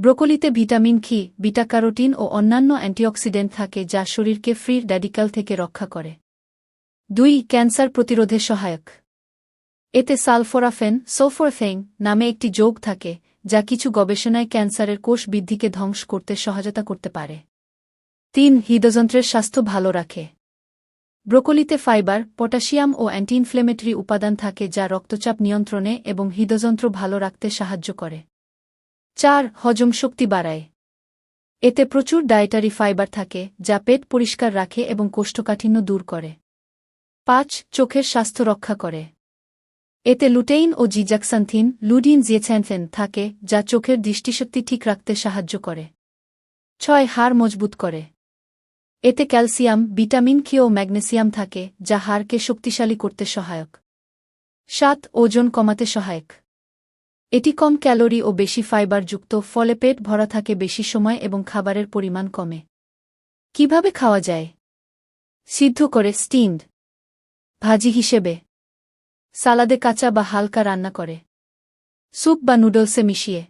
ব্রোকলিতে vitamin খি beta carotene ও অন্যান্য অ্যান্টিঅক্সিডেন্ট থাকে যা শরীরকে ফ্রি র্যাডিক্যাল থেকে রক্ষা করে। দুই, ক্যান্সার প্রতিরোধে সহায়ক। এতে সালফোরাফেন সোফোরফেং নামে একটি যোগ থাকে, যা কিছু গবেষণায় ক্যান্সারের কোষ বৃদ্ধিকে ধ্বংস করতে সহায়তা করতে পারে। তিন, হৃদযন্ত্রের স্বাস্থ্য ভালো রাখে। ব্রোকলিতে ফাইবার, পটাশিয়াম ও অ্যান্টি ইনফ্লেমেটরি উপাদান থাকে যা রক্তচাপ নিয়ন্ত্রণে এবং হৃদযন্ত্র ভালো রাখতে সাহায্য করে। চার হজম শক্তি বাড়ায়। এতে প্রচুর ডায়েটারি ফাইবার থাকে, যা পেট পরিষ্কার রাখে এবং কোষ্ঠকাঠিন্য দূর করে। পাঁচ, চোখের স্বাস্থ্য রক্ষা করে। এতে লুটেইন ও জিজাক্সান্থিন লুডিন জিয়েছ্যানথেন থাকে, যা চোখের দৃষ্টিশক্তি ঠিক রাখতে সাহায্য করে। ছয়, হাড় মজবুত করে। এতে ক্যালসিয়াম, ভিটামিন খি ও ম্যাগনেসিয়াম থাকে, যা হাড়কে শক্তিশালী করতে সহায়ক। সাত, ওজন কমাতে সহায়ক। এটি কম ক্যালোরি ও বেশি ফাইবারযুক্ত, ফলে পেট ভরা থাকে বেশি সময় এবং খাবারের পরিমাণ কমে। কীভাবে খাওয়া যায়? সিদ্ধ করে স্টিমড ভাজি হিসেবে। সালাদে কাঁচা বা হালকা রান্না করে। স্যুপ বা নুডলসে মিশিয়ে।